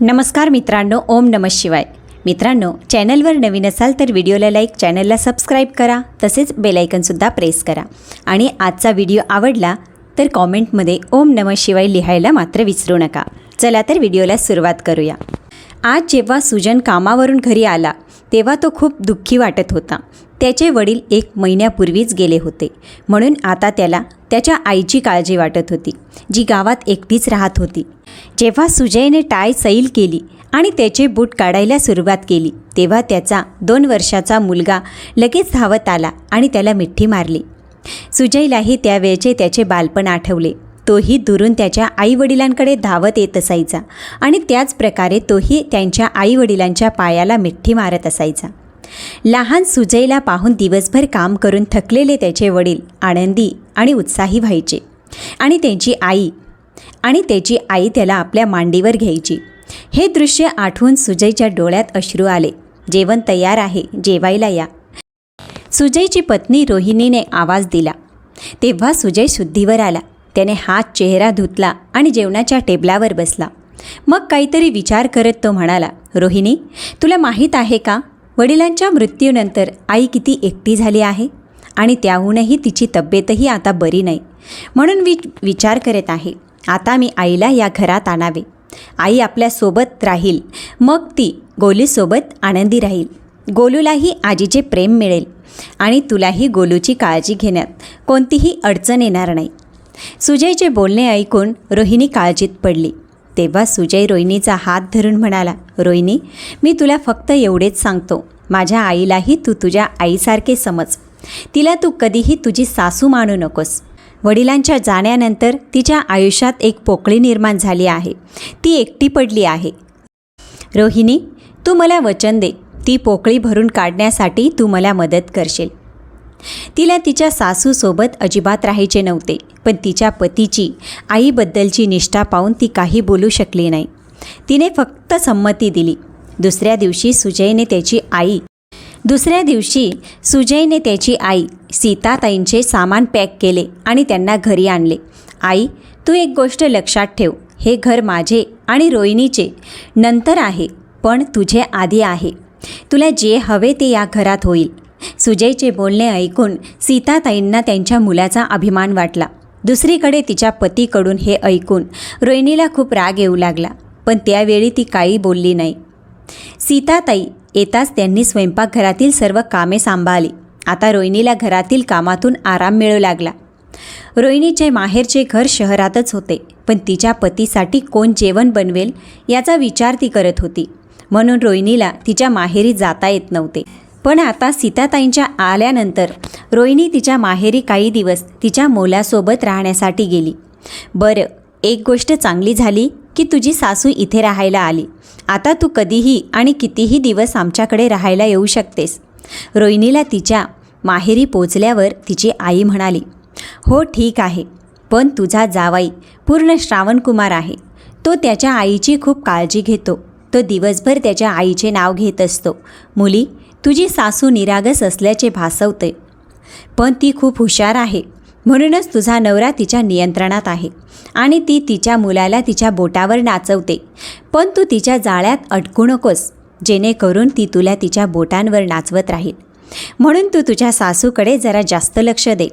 नमस्कार मित्रांनो ओम नमः शिवाय. मित्रांनो चॅनलवर नवीन असाल तर व्हिडिओला लाईक चॅनलला सबस्क्राईब करा तसेच बेलायकनसुद्धा प्रेस करा. आणि आजचा व्हिडिओ आवडला तर कॉमेंटमध्ये ओम नमः शिवाय लिहायला मात्र विसरू नका. चला तर व्हिडिओला सुरुवात करूया. आज जेव्हा सुजन कामावरून घरी आला तेव्हा तो खूप दुःखी वाटत होता. त्याचे वडील एक महिन्यापूर्वीच गेले होते. म्हणून आता त्याला त्याच्या आईची काळजी वाटत होती जी गावात एकटीच राहत होती. जेव्हा सुजयने टाय सैल केली आणि त्याचे बूट काढायला सुरुवात केली तेव्हा त्याचा दोन वर्षाचा मुलगा लगेच धावत आला आणि त्याला मिठी मारली. सुजयलाही त्यावेळचे त्याचे बालपण आठवले. तोही दुरून त्याच्या आईवडिलांकडे धावत येत असायचा आणि त्याच प्रकारे तोही त्यांच्या आईवडिलांच्या पायाला मिठी मारत असायचा. लहान सुजयला पाहून दिवसभर काम करून थकलेले त्याचे वडील आनंदी आणि उत्साही व्हायचे. आणि त्यांची आई आणि त्याची आई त्याला आपल्या मांडीवर घ्यायची. हे दृश्य आठवून सुजयच्या डोळ्यात अश्रू आले. जेवण तयार आहे जेवायला या. सुजयची पत्नी रोहिणीने आवाज दिला. तेव्हा सुजय शुद्धीवर आला. त्याने हात चेहरा धुतला आणि जेवणाच्या टेबलावर बसला. मग काहीतरी विचार करत तो म्हणाला रोहिणी तुला माहीत आहे का? वडिलांच्या मृत्यूनंतर आई किती एकटी झाली आहे? आणि त्याहूनही तिची तब्येतही आता बरी नाही. म्हणून मी विचार करत आहे आता मी आईला या घरात आणावे. आई आपल्यासोबत राहील मग ती गोलीसोबत आनंदी राहील. गोलूलाही आजीचे प्रेम मिळेल आणि तुलाही गोलूची काळजी घेण्यात कोणतीही अडचण येणार नाही. सुजयचे बोलणे ऐकून रोहिणी काळजीत पडली. तेव्हा सुजय रोहिणीचा हात धरून म्हणाला रोहिणी मी तुला फक्त एवढेच सांगतो. माझ्या आईलाही तू तुझ्या आईसारखे समज. तिला तू कधीही तुझी सासू मानू नकोस. वडिलांच्या जाण्यानंतर तिच्या आयुष्यात एक पोकळी निर्माण झाली आहे. ती एकटी पडली आहे. रोहिणी तू मला वचन दे. ती पोकळी भरून काढण्यासाठी तू मला मदत करशील. तिला तिच्या सासूसोबत अजिबात राहायचे नव्हते पण तिच्या पतीची आईबद्दलची निष्ठा पाहून ती काही बोलू शकली नाही. तिने फक्त संमती दिली. दुसऱ्या दिवशी सुजयने त्याची आई दुसऱ्या दिवशी सुजयने त्याची आई सीताताईंचे सामान पॅक केले आणि त्यांना घरी आणले. आई तू एक गोष्ट लक्षात ठेव. हे घर माझे आणि रोहिणीचे. नंतर आहे पण तुझे आधी आहे. तुला जे हवे ते या घरात होईल. सुजयचे बोलणे ऐकून सीताताईंना त्यांच्या मुलाचा अभिमान वाटला. दुसरीकडे तिच्या पतीकडून हे ऐकून रोहिणीला खूप राग येऊ लागला पण त्यावेळी ती काही बोलली नाही. सीताताई येताच त्यांनी स्वयंपाकघरातील सर्व कामे सांभाळली. आता रोहिणीला घरातील कामातून आराम मिळू लागला. रोहिणीचे माहेरचे घर शहरातच होते पण तिच्या पतीसाठी कोण जेवण बनवेल याचा विचार ती करत होती. म्हणून रोहिणीला तिच्या माहेरी जाता येत नव्हते. पण आता सीताताईंच्या आल्यानंतर रोहिणी तिच्या माहेरी काही दिवस तिच्या मोलासोबत राहण्यासाठी गेली. बरं एक गोष्ट चांगली झाली की तुझी सासू इथे राहायला आली. आता तू कधीही आणि कितीही दिवस आमच्याकडे राहायला येऊ शकतेस. रोहिणीला तिच्या माहेरी पोचल्यावर तिची आई म्हणाली हो ठीक आहे. पण तुझा जावाई पूर्ण श्रावणकुमार आहे. तो त्याच्या आईची खूप काळजी घेतो. तो दिवसभर त्याच्या आईचे नाव घेत असतो. मुली तुझी सासू निरागस असल्याचे भासवते. पण ती खूप हुशार आहे. म्हणूनच तुझा नवरा तिच्या नियंत्रणात आहे आणि ती तिच्या मुलाला तिच्या बोटावर नाचवते. पण तू तिच्या जाळ्यात अडकू नकोस जेणेकरून ती तुला तिच्या बोटांवर नाचवत राहील. म्हणून तू तुझ्या सासूकडे जरा जास्त लक्ष दे.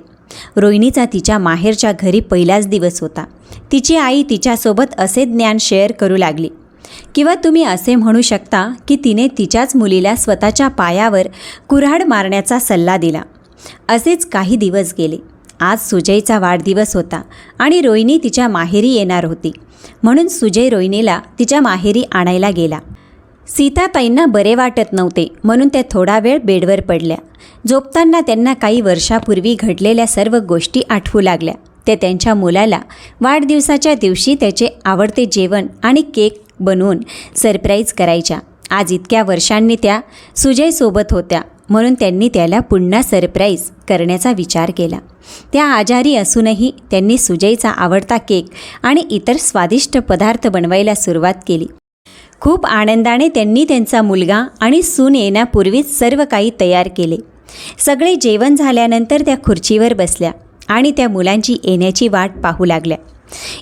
रोहिणीचा तिच्या माहेरच्या घरी पहिलाच दिवस होता. तिची आई तिच्यासोबत असे ज्ञान शेअर करू लागली. किंवा तुम्ही असे म्हणू शकता की तिने तिच्याच मुलीला स्वतःच्या पायावर कुऱ्हाड मारण्याचा सल्ला दिला. असेच काही दिवस गेले. आज सुजयचा वाढदिवस होता आणि रोहिणी तिच्या माहेरी येणार होती. म्हणून सुजय रोहिणीला तिच्या माहेरी आणायला गेला. सीताताईंना बरे वाटत नव्हते. म्हणून त्या थोडा वेळ बेडवर पडल्या. झोपताना त्यांना काही वर्षापूर्वी घडलेल्या सर्व गोष्टी आठवू लागल्या. ते त्यांच्या मुलाला वाढदिवसाच्या दिवशी त्याचे आवडते जेवण आणि केक बनवून सरप्राईज करायच्या. आज इतक्या वर्षांनी त्या सुजयसोबत होत्या म्हणून त्यांनी त्याला पुन्हा सरप्राईज करण्याचा विचार केला. त्या आजारी असूनही त्यांनी सुजयचा आवडता केक आणि इतर स्वादिष्ट पदार्थ बनवायला सुरुवात केली. खूप आनंदाने त्यांनी त्यांचा मुलगा आणि सून येण्यापूर्वीच सर्व काही तयार केले. सगळे जेवण झाल्यानंतर त्या खुर्चीवर बसल्या आणि त्या मुलांची येण्याची वाट पाहू लागल्या.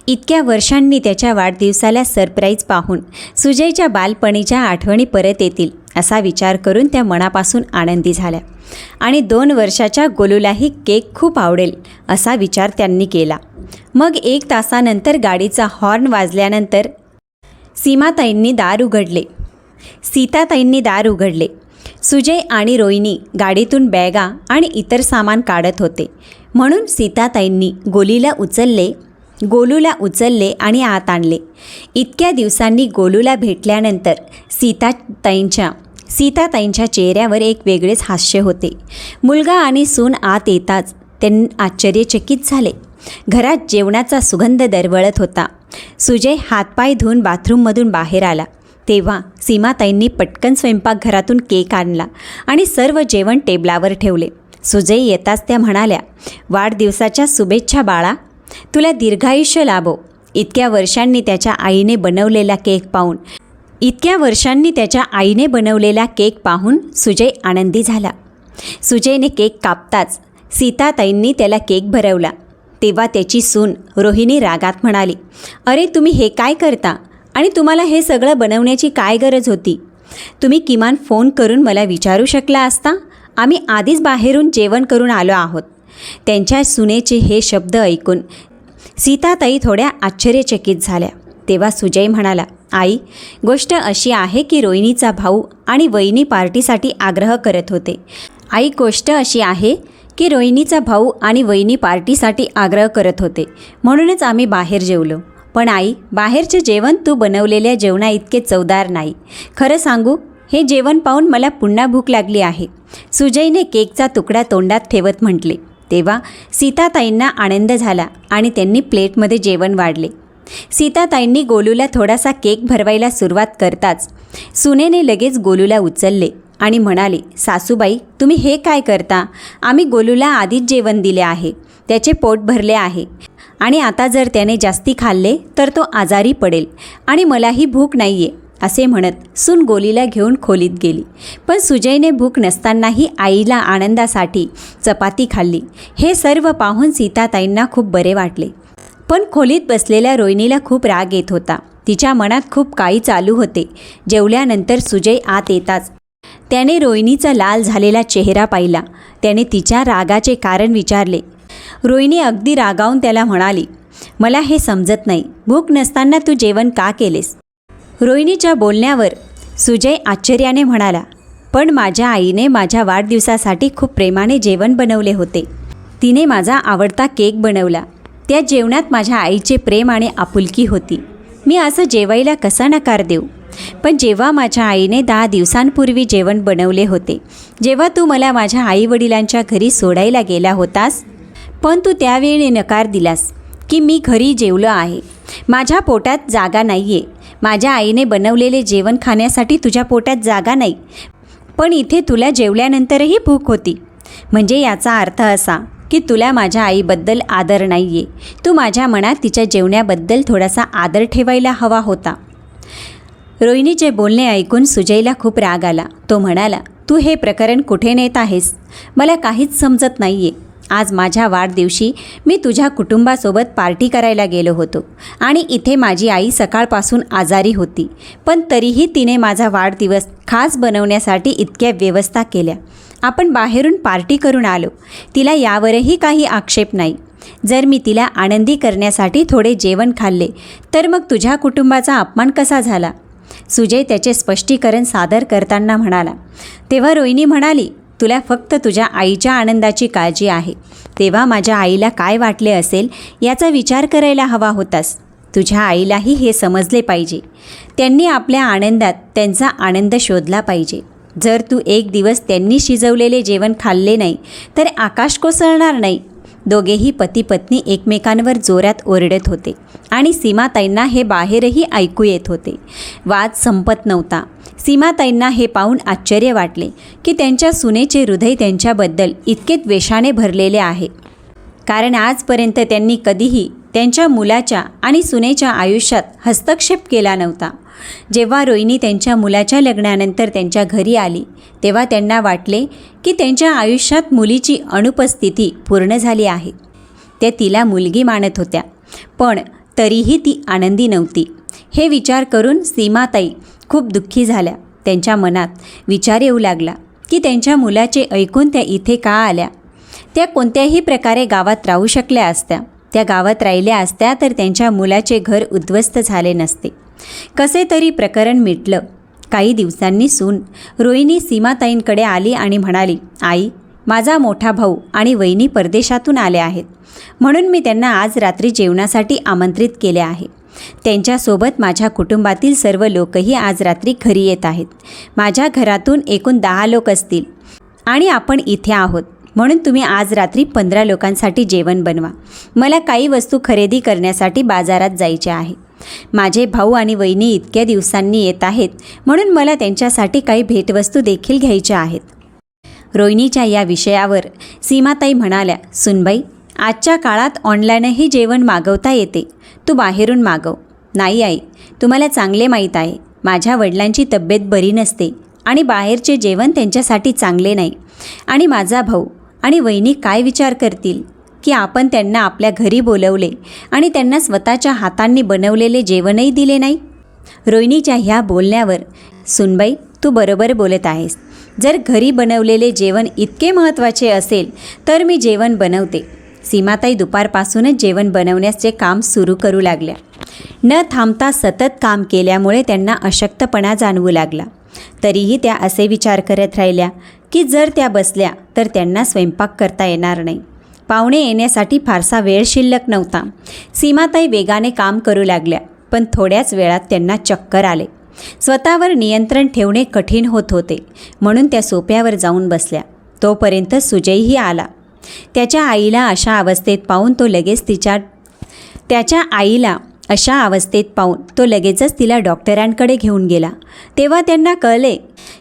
इतक्या वर्षांनी त्याच्या वाढदिवसाला सरप्राईज पाहून सुजयच्या बालपणीच्या आठवणी परत येतील असा विचार करून त्या मनापासून आनंदी झाल्या. आणि दोन वर्षाच्या गोलूलाही केक खूप आवडेल असा विचार त्यांनी केला. मग एक तासानंतर गाडीचा हॉर्न वाजल्यानंतर सीमाताईंनी दार उघडले. सीताताईंनी दार उघडले. सुजय आणि रोहिणी गाडीतून बॅगा आणि इतर सामान काढत होते. म्हणून सीताताईंनी गोलीला उचलले गोलूला उचलले आणि आत आणले. इतक्या दिवसांनी गोलूला भेटल्यानंतर सीताताईंच्या सीताताईंच्या चेहऱ्यावर एक वेगळेच हास्य होते. मुलगा आणि सून आत येताच त्यांनी आश्चर्यचकित झाले. घरात जेवणाचा सुगंध दरवळत होता. सुजय हातपाय धुवून बाथरूममधून बाहेर आला. तेव्हा सीमाताईंनी पटकन स्वयंपाकघरातून केक आणला आणि सर्व जेवण टेबलावर ठेवले. सुजय येताच त्या म्हणाल्या वाढदिवसाच्या शुभेच्छा बाळा. तुला दीर्घायुष्य लाभो. इतक्या वर्षांनी त्याच्या आईने बनवलेला केक पाहून इतक्या वर्षांनी त्याच्या आईने बनवलेला केक पाहून सुजय आनंदी झाला. सुजयने केक कापताच सीताताईंनी त्याला केक भरवला. तेव्हा त्याची सून रोहिणी रागात म्हणाली अरे तुम्ही हे काय करता? आणि तुम्हाला हे सगळं बनवण्याची काय गरज होती? तुम्ही किमान फोन करून मला विचारू शकला असता? आम्ही आधीच बाहेरून जेवण करून आलो आहोत. त्यांच्या सुनेचे हे शब्द ऐकून सीताताई थोड्या आश्चर्यचकित झाल्या. तेव्हा सुजय म्हणाला आई गोष्ट अशी आहे की रोहिणीचा भाऊ आणि वहिनी पार्टीसाठी आग्रह करत होते. आई गोष्ट अशी आहे की रोहिणीचा भाऊ आणि वहिनी पार्टीसाठी आग्रह करत होते. म्हणूनच आम्ही बाहेर जेवलो. पण आई बाहेरचे जेवण तू बनवलेल्या जेवणा इतके चवदार नाही. खरं सांगू हे जेवण पाहून मला पुन्हा भूक लागली आहे. सुजयने केकचा तुकडा तोंडात ठेवत म्हटले तेव्हा सीताताईंना आनंद झाला आणि त्यांनी प्लेटमध्ये जेवण वाढले. सीताताईंनी गोलूला थोडासा केक भरवायला सुरुवात करताच सुनेने लगेच गोलूला उचलले आणि म्हणाले सासूबाई तुम्ही हे काय करता? आम्ही गोलूला आधीच जेवण दिले आहे त्याचे पोट भरले आहे. आणि आता जर त्याने जास्ती खाल्ले तर तो आजारी पडेल आणि मलाही भूक नाही आहे असे म्हणत सून गोलीला घेऊन खोलीत गेली. पण सुजयने भूक नसतानाही आईला आनंदासाठी चपाती खाल्ली. हे सर्व पाहून सीताताईंना खूप बरे वाटले. पण खोलीत बसलेल्या रोहिणीला खूप राग येत होता. तिच्या मनात खूप काही चालू होते. जेवल्यानंतर सुजय आत येताच. त्याने रोहिणीचा लाल झालेला चेहरा पाहिला. त्याने तिच्या रागाचे कारण विचारले. रोहिणी अगदी रागावून त्याला म्हणाली मला हे समजत नाही. भूक नसताना तू जेवण का केलेस? रोहिणीच्या बोलण्यावर सुजय आश्चर्याने म्हणाला पण माझ्या आईने माझ्या वाढदिवसासाठी खूप प्रेमाने जेवण बनवले होते. तिने माझा आवडता केक बनवला. त्या जेवणात माझ्या आईचे प्रेम आणि आपुलकी होती. मी असं जेवायला कसा नकार देऊ? पण जेव्हा माझ्या आईने दहा दिवसांपूर्वी जेवण बनवले होते जेव्हा तू मला माझ्या आईवडिलांच्या घरी सोडायला गेला होतास पण तू त्यावेळी नकार दिलास की मी घरी जेवलो आहे. माझ्या पोटात जागा नाही आहे माझ्या आईने बनवलेले जेवण खाण्यासाठी तुझ्या पोटात जागा नाही. पण इथे तुला जेवल्यानंतरही भूक होती. म्हणजे याचा अर्थ असा की तुला माझ्या आईबद्दल आदर नाही आहे तू माझ्या मनात तिच्या जेवण्याबद्दल थोडासा आदर ठेवायला हवा होता. रोहिणीचे बोलणे ऐकून सुजयला खूप राग आला. तो म्हणाला तू हे प्रकरण कुठे नेत आहेस? मला काहीच समजत नाही आहे आज माझ्या वाढदिवशी मी तुझ्या कुटुंबासोबत पार्टी करायला गेलो होतो. आणि इथे माझी आई सकाळपासून आजारी होती. पण तरीही तिने माझा वाढदिवस खास बनवण्यासाठी इतक्या व्यवस्था केल्या. आपण बाहेरून पार्टी करून आलो. तिला यावरही काही आक्षेप नाही. जर मी तिला आनंदी करण्यासाठी थोडे जेवण खाल्ले तर मग तुझ्या कुटुंबाचा अपमान कसा झाला? सुजय त्याचे स्पष्टीकरण सादर करताना म्हणाला. तेव्हा रोहिणी म्हणाली तुला फक्त तुझ्या आईच्या आनंदाची काळजी आहे. तेव्हा माझ्या आईला काय वाटले असेल याचा विचार करायला हवा होतास. तुझ्या आईलाही हे समजले पाहिजे. त्यांनी आपल्या आनंदात त्यांचा आनंद शोधला पाहिजे. जर तू एक दिवस त्यांनी शिजवलेले जेवण खाल्ले नाही तर आकाश कोसळणार नाही. दोघेही पती पत्नी एकमेकांवर जोरात ओरडत होते आणि सीमाताईंना हे बाहेरही ऐकू येत होते. वाद संपत नव्हता. सीमाताईंना हे पाहून आश्चर्य वाटले की त्यांच्या सुनेचे हृदय त्यांच्याबद्दल इतके द्वेषाने भरलेले आहे. कारण आजपर्यंत त्यांनी कधीही त्यांच्या मुलाच्या आणि सुनेच्या आयुष्यात हस्तक्षेप केला नव्हता. जेव्हा रोहिणी त्यांच्या मुलाच्या लग्नानंतर त्यांच्या घरी आली तेव्हा त्यांना वाटले की त्यांच्या आयुष्यात मुलीची अनुपस्थिती पूर्ण झाली आहे. त्या तिला मुलगी मानत होत्या पण तरीही ती आनंदी नव्हती. हे विचार करून सीमाताई खूप दुःखी झाल्या. त्यांच्या मनात विचार येऊ लागला की त्यांच्या मुलाचे ऐकून त्या इथे का आल्या? त्या कोणत्याही प्रकारे गावात राहू शकल्या असत्या. त्या गावात राहिल्या असत्या तर त्यांच्या मुलाचे घर उद्ध्वस्त झाले नसते. कसे तरी प्रकरण मिटलं. काही दिवसांनी सून रोहिणी सीमाताईंकडे आली आणि म्हणाली आई माझा मोठा भाऊ आणि वहिनी परदेशातून आले आहेत. म्हणून मी त्यांना आज रात्री जेवणासाठी आमंत्रित केले आहे. त्यांच्यासोबत माझ्या कुटुंबातील सर्व लोकही आज रात्री घरी येत आहेत. माझ्या घरातून एकूण दहा लोक असतील आणि आपण इथे आहोत. म्हणून तुम्ही आज रात्री पंधरा लोकांसाठी जेवण बनवा. मला काही वस्तू खरेदी करण्यासाठी बाजारात जायचे आहे. माझे भाऊ आणि वहिनी इतक्या दिवसांनी येत आहेत म्हणून मला त्यांच्यासाठी काही भेटवस्तू देखील घ्यायच्या आहेत. रोहिणीच्या या विषयावर सीमाताई म्हणाल्या सुनबाई आजच्या काळात ऑनलाईनही जेवण मागवता येते. तू बाहेरून मागव. नाही आई तुम्हाला चांगले माहीत आहे. माझ्या वडिलांची तब्येत बरी नसते आणि बाहेरचे जेवण त्यांच्यासाठी चांगले नाही. आणि माझा भाऊ आणि वहिनी काय विचार करतील? की आपण त्यांना आपल्या घरी बोलवले आणि त्यांना स्वतःच्या हातांनी बनवलेले जेवणही दिले नाही. रोहिणीच्या ह्या बोलण्यावर सुनबाई तू बरोबर बोलत आहेस. जर घरी बनवलेले जेवण इतके महत्त्वाचे असेल तर मी जेवण बनवते सीमाताई दुपारपासूनच जेवण बनवण्याचे काम सुरू करू लागल्या. न थांबता सतत काम केल्यामुळे त्यांना अशक्तपणा जाणवू लागला. तरीही त्या असे विचार करत राहिल्या की जर त्या बसल्या तर त्यांना स्वयंपाक करता येणार नाही. पाहुणे येण्यासाठी फारसा वेळ शिल्लक नव्हता. सीमाताई वेगाने काम करू लागल्या पण थोड्याच वेळात त्यांना चक्कर आले. स्वतःवर नियंत्रण ठेवणे कठीण होत होते म्हणून त्या सोप्यावर जाऊन बसल्या. तोपर्यंत सुजयही आला. त्याच्या आईला अशा अवस्थेत पाहून तो लगेच तिच्या त्याच्या आईला अशा अवस्थेत पाहून तो लगेचच तिला डॉक्टरांकडे घेऊन गेला. तेव्हा त्यांना कळले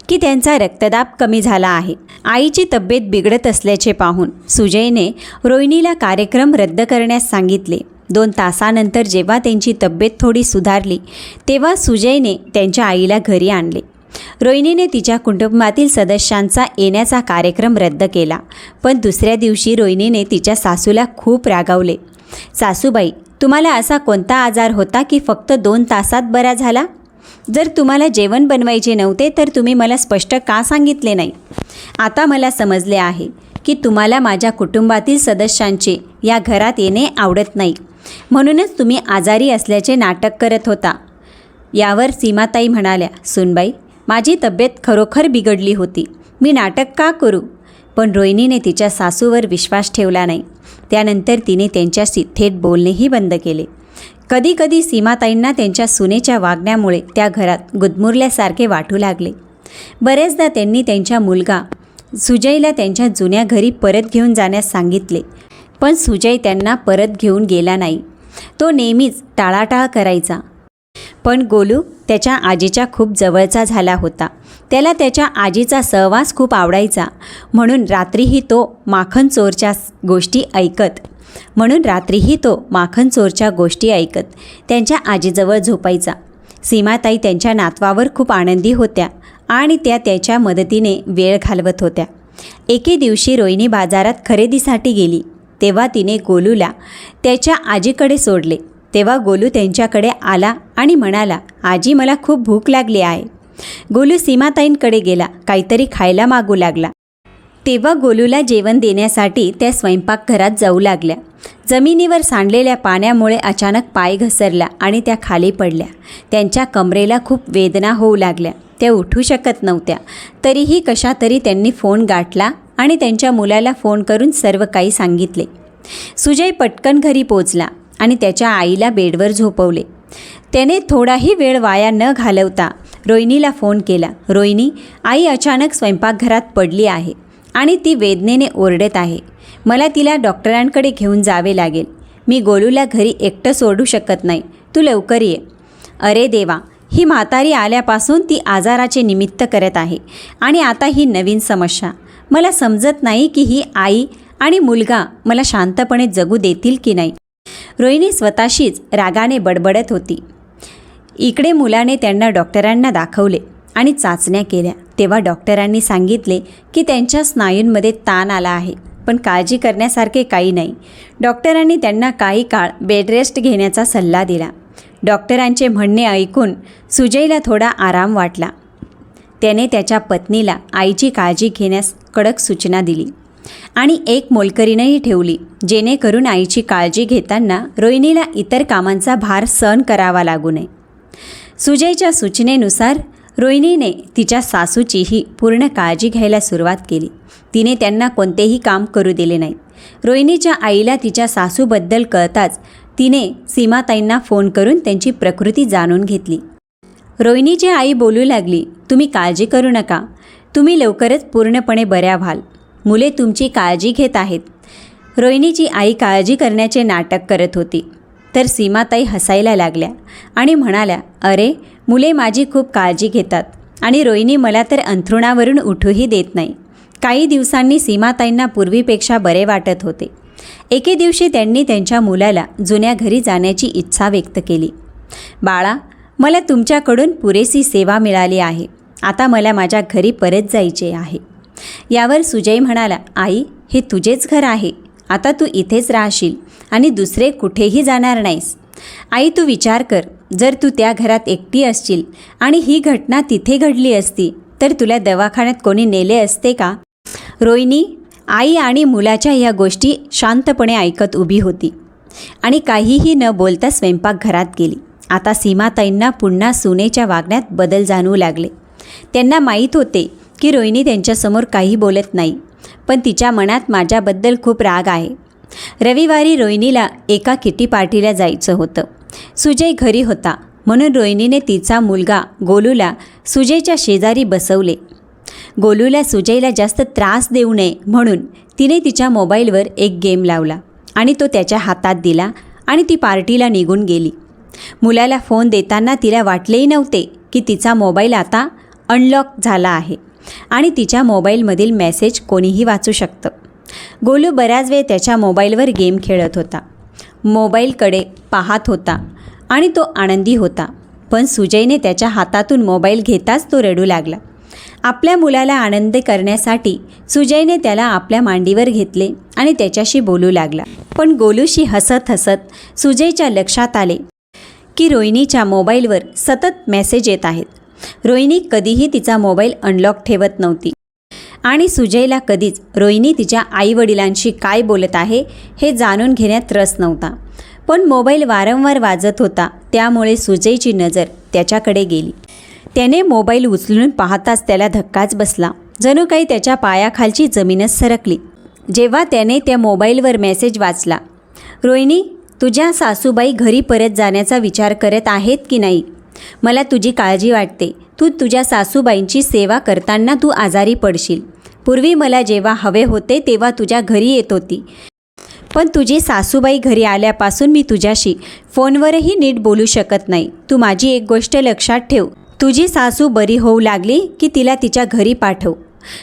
की त्यांचा रक्तदाब कमी झाला आहे. आईची तब्येत बिघडत असल्याचे पाहून सुजयने रोहिणीला कार्यक्रम रद्द करण्यास सांगितले. दोन तासानंतर जेव्हा त्यांची तब्येत थोडी सुधारली तेव्हा सुजयने त्यांच्या आईला घरी आणले. रोहिणीने तिच्या कुटुंबातील सदस्यांचा येण्याचा कार्यक्रम रद्द केला. पण दुसऱ्या दिवशी रोहिणीने तिच्या सासूला खूप रागावले. सासूबाई तुम्हाला असा कोणता आजार होता की फक्त दोन तासात बरा झाला? जर तुम्हाला जेवण बनवायचे नव्हते तर तुम्ही मला स्पष्ट का सांगितले नाही? आता मला समजले आहे की तुम्हाला माझ्या कुटुंबातील सदस्यांचे या घरात येणे आवडत नाही. म्हणूनच तुम्ही आजारी असल्याचे नाटक करत होता. यावर सीमाताई म्हणाल्या सुनबाई माझी तब्येत खरोखर बिघडली होती. मी नाटक का करू? पण रोहिणीने तिच्या सासूवर विश्वास ठेवला नाही. त्यानंतर तिने त्यांच्याशी थेट बोलणेही बंद केले. कधीकधी सीमाताईंना त्यांच्या सुनेच्या वागण्यामुळे त्या घरात गुदमुरल्यासारखे वाटू लागले. बरेचदा त्यांनी त्यांच्या मुलगा सुजयला त्यांच्या जुन्या घरी परत घेऊन जाण्यास सांगितले पण सुजय त्यांना परत घेऊन गेला नाही. तो नेहमीच टाळाटाळ करायचा. पण गोलू त्याच्या आजीच्या खूप जवळचा झाला होता. त्याला त्याच्या आजीचा सहवास खूप आवडायचा. म्हणून रात्रीही तो माखन चोरच्या गोष्टी ऐकत. म्हणून रात्रीही तो माखन चोरच्या गोष्टी ऐकत. त्यांच्या आजीजवळ झोपायचा. सीमाताई त्यांच्या नातवावर खूप आनंदी होत्या आणि त्या त्याच्या मदतीने वेळ घालवत होत्या. एके दिवशी रोहिणी बाजारात खरेदीसाठी गेली. तेव्हा तिने गोलूला त्याच्या आजीकडे सोडले. तेव्हा गोलू त्यांच्याकडे आला आणि म्हणाला आजी मला खूप भूक लागली आहे. गोलू सीमाताईंकडे गेला काहीतरी खायला मागू लागला. तेव्हा गोलूला जेवण देण्यासाठी त्या स्वयंपाकघरात जाऊ लागल्या. जमिनीवर सांडलेल्या पाण्यामुळे अचानक पाय घसरला आणि त्या खाली पडल्या. त्यांच्या कमरेला खूप वेदना होऊ लागल्या. त्या उठू शकत नव्हत्या. तरीही कशा तरी त्यांनी फोन गाठला आणि त्यांच्या मुलाला फोन करून सर्व काही सांगितले. सुजय पटकन घरी पोचला. आणि त्याच्या आईला बेडवर झोपवले. त्याने थोडाही वेळ वाया न घालवता रोहिणीला फोन केला. रोहिणी आई अचानक स्वयंपाकघरात पडली आहे आणि ती वेदनेने ओरडत आहे. मला तिला डॉक्टरांकडे घेऊन जावे लागेल. मी गोलूला घरी एकटं सोडू शकत नाही. तू लवकर ये. अरे देवा ही म्हातारी आल्यापासून ती आजाराचे निमित्त करत आहे आणि आता ही नवीन समस्या. मला समजत नाही की ही आई आणि मुलगा मला शांतपणे जगू देतील की नाही. रोहिणी स्वतःशीच रागाने बडबडत होती. इकडे मुलाने त्यांना डॉक्टरांना दाखवले आणि चाचण्या केल्या. तेव्हा डॉक्टरांनी सांगितले की त्यांच्या स्नायूंमध्ये ताण आला आहे पण काळजी करण्यासारखे काही नाही. डॉक्टरांनी त्यांना काही काळ बेडरेस्ट घेण्याचा सल्ला दिला. डॉक्टरांचे म्हणणे ऐकून सुजयला थोडा आराम वाटला. त्याने त्याच्या पत्नीला आईची काळजी घेण्यास कडक सूचना दिली. आणि एक मोलकरीनंही ठेवली जेणेकरून आईची काळजी घेताना रोहिणीला इतर कामांचा भार सहन करावा लागू नये. सुजयच्या सूचनेनुसार रोहिणीने तिच्या सासूचीही पूर्ण काळजी घ्यायला सुरुवात केली. तिने त्यांना कोणतेही काम करू दिले नाही रोहिणीच्या आईला तिच्या सासूबद्दल कळताच तिने सीमाताईंना फोन करून त्यांची प्रकृती जाणून घेतली. रोहिणीची आई बोलू लागली तुम्ही काळजी करू नका. तुम्ही लवकरच पूर्णपणे बऱ्या व्हाल. मुले तुमची काळजी घेत आहेत. रोहिणीची आई काळजी करण्याचे नाटक करत होती. तर सीमाताई हसायला लागल्या आणि म्हणाल्या अरे मुले माझी खूप काळजी घेतात आणि रोहिणी मला तर अंथरुणावरून उठूही देत नाही. काही दिवसांनी सीमाताईंना पूर्वीपेक्षा बरे वाटत होते. एके दिवशी त्यांनी त्यांच्या मुलाला जुन्या घरी जाण्याची इच्छा व्यक्त केली. बाळा मला तुमच्याकडून पुरेशी सेवा मिळाली आहे. आता मला माझ्या घरी परत जायचे आहे. यावर सुजय म्हणाला आई हे तुझेच घर आहे. आता तू इथेच राहशील आणि दुसरे कुठेही जाणार नाहीस. आई तू विचार कर. जर तू त्या घरात एकटी असशील आणि ही घटना तिथे घडली असती तर तुला दवाखान्यात कोणी नेले असते का? रोहिणी आई आणि मुलाच्या या गोष्टी शांतपणे ऐकत उभी होती आणि काहीही न बोलता स्वयंपाकघरात गेली. आता सीमाताईंना पुन्हा सुनेच्या वागण्यात बदल जाणवू लागले. त्यांना माहीत होते की रोहिणी त्यांच्यासमोर काही बोलत नाही पण तिच्या मनात माझ्याबद्दल खूप राग आहे. रविवारी रोहिणीला एका किटी पार्टीला जायचं होतं. सुजय घरी होता. म्हणून रोहिणीने तिचा मुलगा गोलूला सुजयच्या शेजारी बसवले. गोलूला सुजयला जास्त त्रास देऊ नये म्हणून तिने तिच्या मोबाईलवर एक गेम लावला आणि तो त्याच्या हातात दिला आणि ती पार्टीला निघून गेली. मुलाला फोन देताना तिला वाटलेही नव्हते की तिचा मोबाईल आता अनलॉक झाला आहे. आणि तिच्या मोबाईलमधील मेसेज कोणीही वाचू शकतं. गोलू बऱ्याच वेळ त्याच्या मोबाईलवर गेम खेळत होता. मोबाईलकडे पाहत होता आणि तो आनंदी होता. पण सुजयने त्याच्या हातातून मोबाईल घेताच तो रडू लागला. आपल्या मुलाला आनंद करण्यासाठी सुजयने त्याला आपल्या मांडीवर घेतले आणि त्याच्याशी बोलू लागला. पण गोलूशी हसत हसत सुजयच्या लक्षात आले की रोहिणीच्या मोबाईलवर सतत मेसेज येत आहेत. रोहिणी कधीही तिचा मोबाईल अनलॉक ठेवत नव्हती. आणि सुजयला कधीच रोहिणी तिच्या आईवडिलांशी काय बोलत आहे हे जाणून घेण्यात रस नव्हता. पण मोबाईल वारंवार वाजत होता त्यामुळे सुजयची नजर त्याच्याकडे गेली. त्याने मोबाईल उचलून पाहताच त्याला धक्काच बसला. जणू काही त्याच्या पायाखालची जमीनच सरकली. जेव्हा त्याने त्या मोबाईलवर मेसेज वाचला रोहिणी तुझ्या सासूबाई घरी परत जाण्याचा विचार करत आहेत की नाही? मला तुझी काळजी वाटते. तू तुझ्या सासूबाईंची सेवा करताना तू आजारी पडशील. पूर्वी मला जेव्हा हवे होते तेव्हा तुझ्या घरी येत होती. पण तुझी सासूबाई घरी आल्यापासून मी तुझ्याशी फोनवरही नीट बोलू शकत नाही. तू माझी एक गोष्ट लक्षात ठेव. तुझी सासू बरी होऊ लागली की तिला तिच्या घरी पाठव.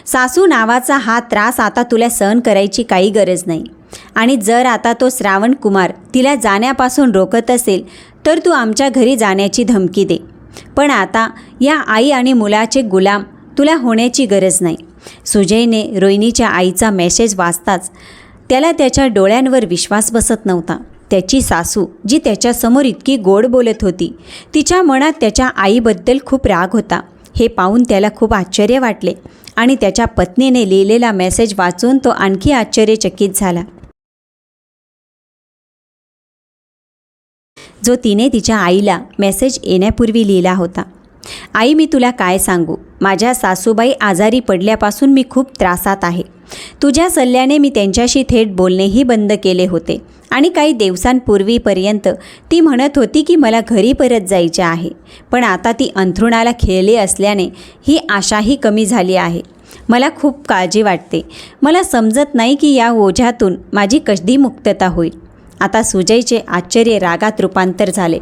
सासू नावाचा हा त्रास आता तुला सहन करायची काही गरज नाही. आणि जर आता तो श्रावण कुमार तिला जाण्यापासून रोखत असेल तर तू आमच्या घरी जाण्याची धमकी दे. पण आता या आई आणि मुलाचे गुलाम तुला होण्याची गरज नाही. सुजयने रोहिणीच्या आईचा मेसेज वाचताच त्याला त्याच्या डोळ्यांवर विश्वास बसत नव्हता. त्याची सासू जी त्याच्यासमोर इतकी गोड बोलत होती तिच्या मनात त्याच्या आईबद्दल खूप राग होता. हे पाहून त्याला खूप आश्चर्य वाटले आणि त्याच्या पत्नीने लिहिलेला मेसेज वाचून तो आणखी आश्चर्यचकित झाला. जो तिने तिच्या आईला मेसेज येण्यापूर्वी लिहिला होता. आई मी तुला काय सांगू? माझ्या सासूबाई आजारी पडल्यापासून मी खूप त्रासात आहे. तुझ्या सल्ल्याने मी त्यांच्याशी थेट बोलणेही बंद केले होते आणि काही दिवसांपूर्वीपर्यंत ती म्हणत होती की मला घरी परत जायचे आहे पण आता ती अंथरुणाला खेळली असल्याने ही आशाही कमी झाली आहे. मला खूप काळजी वाटते. मला समजत नाही की या ओझ्यातून माझी कधी मुक्तता होईल. आता सुजयचे आश्चर्य रागात रूपांतर झाले.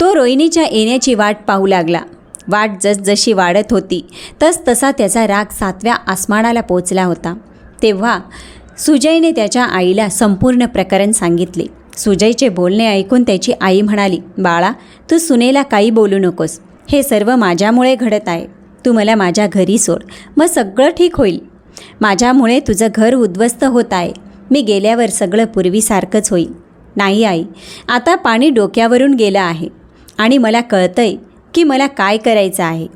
तो रोहिणीच्या येण्याची वाट पाहू लागला. वाट जसजशी वाढत होती तस तसा त्याचा राग सातव्या आसमानाला पोचला होता. तेव्हा सुजयने त्याच्या आईला संपूर्ण प्रकरण सांगितले. सुजयचे बोलणे ऐकून त्याची आई म्हणाली बाळा तू सुनेला काही बोलू नकोस. हे सर्व माझ्यामुळे घडत आहे. तू मला माझ्या घरी सोड. मग सगळं ठीक होईल. माझ्यामुळे तुझं घर उद्ध्वस्त होत आहे. मी गेल्यावर सगळं पूर्वीसारखंच होईल. नाही आई. आता पाणी डोक्यावरून गेलं आहे. आणि मला कळतंय की मला काय करायचं आहे.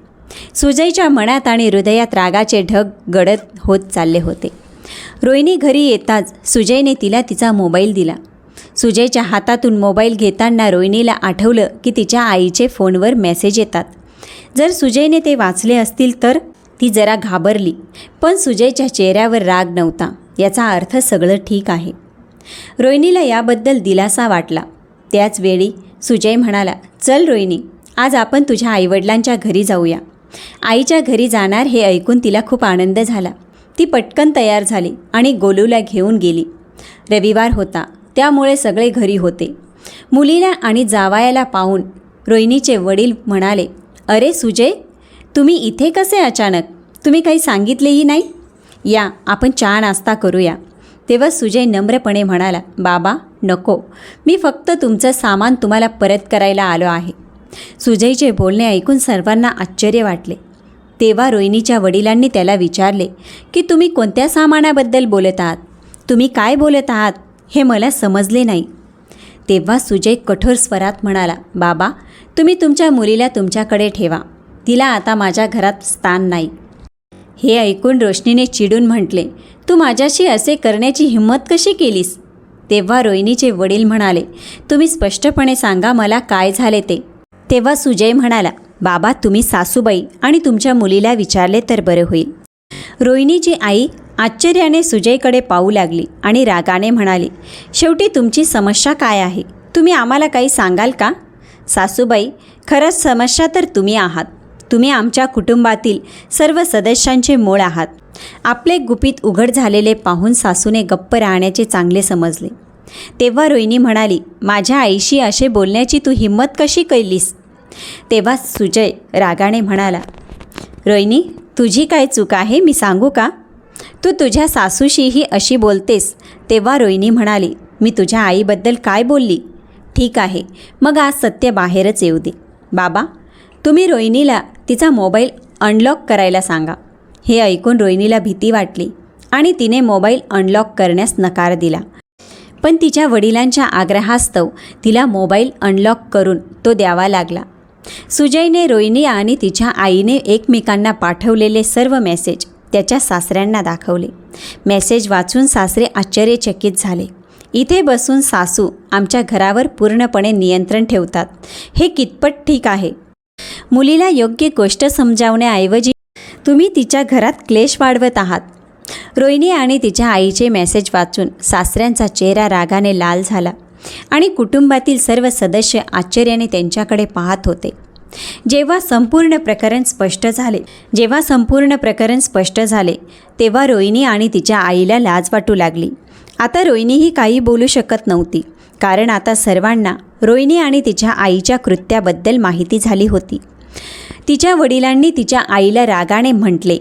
सुजयच्या मनात आणि हृदयात रागाचे ढग गडद होत चालले होते. रोहिणी घरी येताच सुजयने तिला तिचा मोबाईल दिला. सुजयच्या हातातून मोबाईल घेताना रोहिणीला आठवलं की तिच्या आईचे फोनवर मेसेज येतात. जर सुजयने ते वाचले असतील तर ती जरा घाबरली पण सुजयच्या चेहऱ्यावर राग नव्हता. याचा अर्थ सगळं ठीक आहे. रोहिणीला याबद्दल दिलासा वाटला. त्याच वेळी सुजय म्हणाला चल रोहिणी आज आपण तुझ्या आईवडिलांच्या घरी जाऊया. आईच्या घरी जाणार हे ऐकून तिला खूप आनंद झाला. ती पटकन तयार झाली आणि गोलूला घेऊन गेली. रविवार होता त्यामुळे सगळे घरी होते. मुलीला आणि जावायाला पाहून रोहिणीचे वडील म्हणाले अरे सुजय तुम्ही इथे कसे अचानक? तुम्ही काही सांगितलेही नाही? या आपण चहा नाश्ता करूया. तेव्हा सुजय नम्रपणे म्हणाला बाबा नको. मी फक्त तुमचं सामान तुम्हाला परत करायला आलो आहे. सुजयचे बोलणे ऐकून सर्वांना आश्चर्य वाटले. तेव्हा रोहिणीच्या वडिलांनी त्याला विचारले की तुम्ही कोणत्या सामानाबद्दल बोलत आहात? तुम्ही काय बोलत आहात? हे मला समजले नाही. तेव्हा सुजय कठोर स्वरात म्हणाला बाबा तुम्ही तुमच्या मुलीला तुमच्याकडे ठेवा. तिला आता माझ्या घरात स्थान नाही. हे ऐकून रोशनीने चिडून म्हटले तू माझ्याशी असे करण्याची हिंमत कशी केलीस? तेव्हा रोहिणीचे वडील म्हणाले तुम्ही स्पष्टपणे सांगा मला काय झाले ते. तेव्हा सुजय म्हणाला बाबा तुम्ही सासूबाई आणि तुमच्या मुलीला विचारले तर बरं होईल. रोहिणीची आई आश्चर्याने सुजयकडे पाहू लागली आणि रागाने म्हणाली शेवटी तुमची समस्या काय आहे? तुम्ही आम्हाला काही सांगाल का? सासूबाई खरंच समस्या तर तुम्ही आहात. तुम्ही आमच्या कुटुंबातील सर्व सदस्यांचे मूळ आहात. आपले गुपित उघड झालेले पाहून सासूने गप्प राहण्याचे चांगले समजले. तेव्हा रोहिणी म्हणाली माझ्या आईशी असे बोलण्याची तू हिंमत कशी कैलीस? तेव्हा सुजय रागाने म्हणाला रोहिणी तुझी काय चूक आहे? मी सांगू का? तू तुझ्या सासूशीही अशी बोलतेस. तेव्हा रोहिणी म्हणाली मी तुझ्या आईबद्दल काय बोलली? ठीक आहे मग आज सत्य बाहेरच येऊ दे. बाबा तुम्ही रोहिणीला तिचा मोबाईल अनलॉक करायला सांगा. हे ऐकून रोहिणीला भीती वाटली आणि तिने मोबाईल अनलॉक करण्यास नकार दिला. पण तिच्या वडिलांच्या आग्रहास्तव तिला मोबाईल अनलॉक करून तो द्यावा लागला. सुजयने रोहिणी आणि तिच्या आईने एकमेकांना पाठवलेले सर्व मेसेज त्याच्या सासऱ्यांना दाखवले. मेसेज वाचून सासरे आश्चर्यचकित झाले. इथे बसून सासू आमच्या घरावर पूर्णपणे नियंत्रण ठेवतात. हे कितपत ठीक आहे? मुलीला योग्य गोष्ट समजावण्याऐवजी तुम्ही तिच्या घरात क्लेश वाढवत आहात. रोहिणी आणि तिच्या आईचे मेसेज वाचून सासऱ्यांचा चेहरा रागाने लाल झाला आणि कुटुंबातील सर्व सदस्य आश्चर्याने त्यांच्याकडे पाहत होते. जेव्हा संपूर्ण प्रकरण स्पष्ट झाले जेव्हा संपूर्ण प्रकरण स्पष्ट झाले तेव्हा रोहिणी आणि तिच्या आईला लाज वाटू लागली. आता रोहिणीही काही बोलू शकत नव्हती. कारण आता सर्वांना रोहिणी आणि तिच्या आईच्या कृत्याबद्दल माहिती झाली होती. तिच्या वडिलांनी तिच्या आईला रागाने म्हटले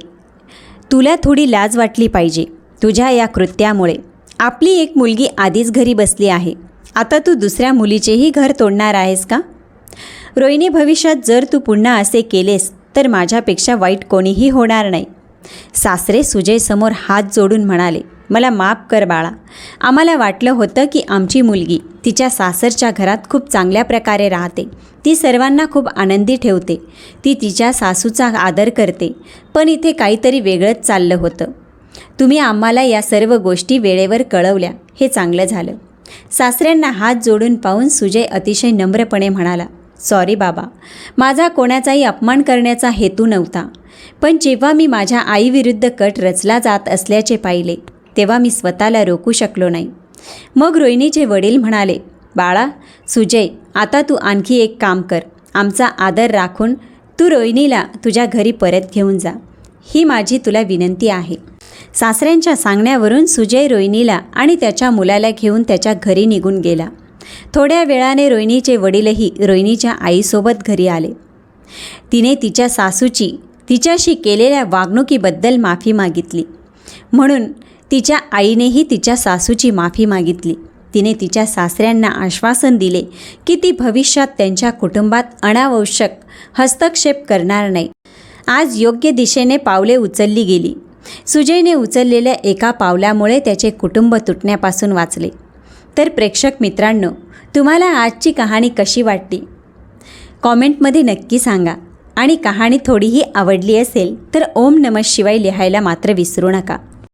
तुला थोडी लाज वाटली पाहिजे. तुझ्या या कृत्यामुळे आपली एक मुलगी आधीच घरी बसली आहे. आता तू दुसऱ्या मुलीचेही घर तोडणार आहेस का? रोहिणी भविष्यात जर तू पुन्हा असे केलेस तर माझ्यापेक्षा वाईट कोणीही होणार नाही. सासरे सुजयसमोर हात जोडून म्हणाले मला माफ कर बाळा. आम्हाला वाटलं होतं की आमची मुलगी तिच्या सासरच्या घरात खूप चांगल्या प्रकारे राहते. ती सर्वांना खूप आनंदी ठेवते. ती तिच्या सासूचा आदर करते. पण इथे काहीतरी वेगळंच चाललं होतं. तुम्ही आम्हाला या सर्व गोष्टी वेळेवर कळवल्या. हे चांगलं झालं. सासऱ्यांना हात जोडून पाहून सुजय अतिशय नम्रपणे म्हणाला सॉरी बाबा. माझा कोणाचाही अपमान करण्याचा हेतू नव्हता. पण जेव्हा मी माझ्या आईविरुद्ध कट रचला जात असल्याचे पाहिले तेव्हा मी स्वतःला रोखू शकलो नाही. मग रोहिणीचे वडील म्हणाले बाळा सुजय आता तू आणखी एक काम कर. आमचा आदर राखून तू रोहिणीला तुझ्या घरी परत घेऊन जा. ही माझी तुला विनंती आहे. सासऱ्यांच्या सांगण्यावरून सुजय रोहिणीला आणि त्याच्या मुलाला घेऊन त्याच्या घरी निघून गेला. थोड्या वेळाने रोहिणीचे वडीलही रोहिणीच्या आईसोबत घरी आले. तिने तिच्या सासूची तिच्याशी केलेल्या वागणुकीबद्दल माफी मागितली. म्हणून तिच्या आईनेही तिच्या सासूची माफी मागितली. तिने तिच्या सासऱ्यांना आश्वासन दिले की ती भविष्यात त्यांच्या कुटुंबात अनावश्यक हस्तक्षेप करणार नाही. आज योग्य दिशेने पावले उचलली गेली. सुजयने उचललेल्या एका पावलामुळे त्याचे कुटुंब तुटण्यापासून वाचले. तर प्रेक्षक मित्रांनो तुम्हाला आजची कहाणी कशी वाटली? कॉमेंटमध्ये नक्की सांगा. आणि कहाणी थोडीही आवडली असेल तर ओम नमः शिवाय लिहायला मात्र विसरू नका.